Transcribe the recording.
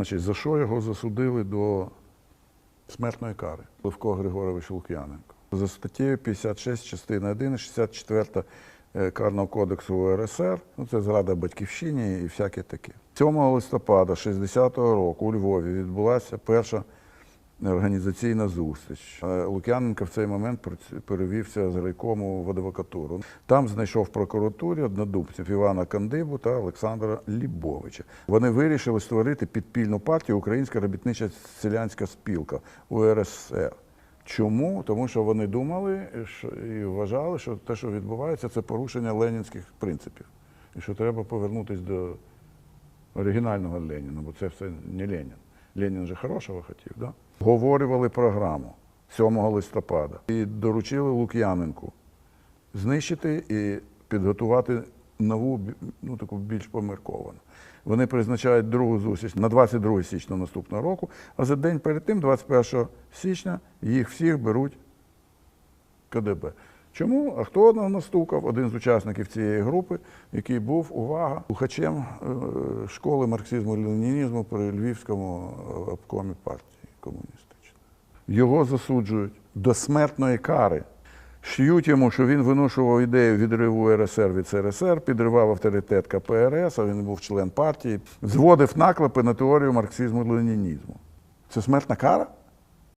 Значить, за що його засудили до смертної кари? Левко Григорович Лук'яненко. За статтею 56 частина 1, 64 е, Карного кодексу УРСР, ну це зрада батьківщині і всяке таке. 7 листопада 60-го року у Львові відбулася перша організаційна зустріч. Е, Лук'яненко в цей момент перевівся з райкому в адвокатуру. Там знайшов в прокуратурі однодумців Івана Кандибу та Олександра Лібовича. Вони вирішили створити підпільну партію Українська робітнича селянська спілка УРСР. Чому? Тому що вони думали і вважали, що те, що відбувається, це порушення ленінських принципів. І що треба повернутися до оригінального Леніна, бо це все не Ленін. Ленін же хорошого хотів, да? Говорювали програму 7 листопада і доручили Лук'яненку знищити і підготувати нову, ну таку більш помірковану. Вони призначають другу зустріч на 22 січня наступного року, а за день перед тим, 21 січня, їх всіх беруть КДБ. Чому? А хто одного настукав? Один з учасників цієї групи, який був, увага, слухачем е, школи марксизму ленінізму при Львівському е, обкомі партії комуністичної. Його засуджують до смертної кари. Шиють йому, що він виношував ідею відриву РСР від СРСР, підривав авторитет КПРС, а він був член партії, зводив наклепи на теорію марксизму ленінізму. Це смертна кара?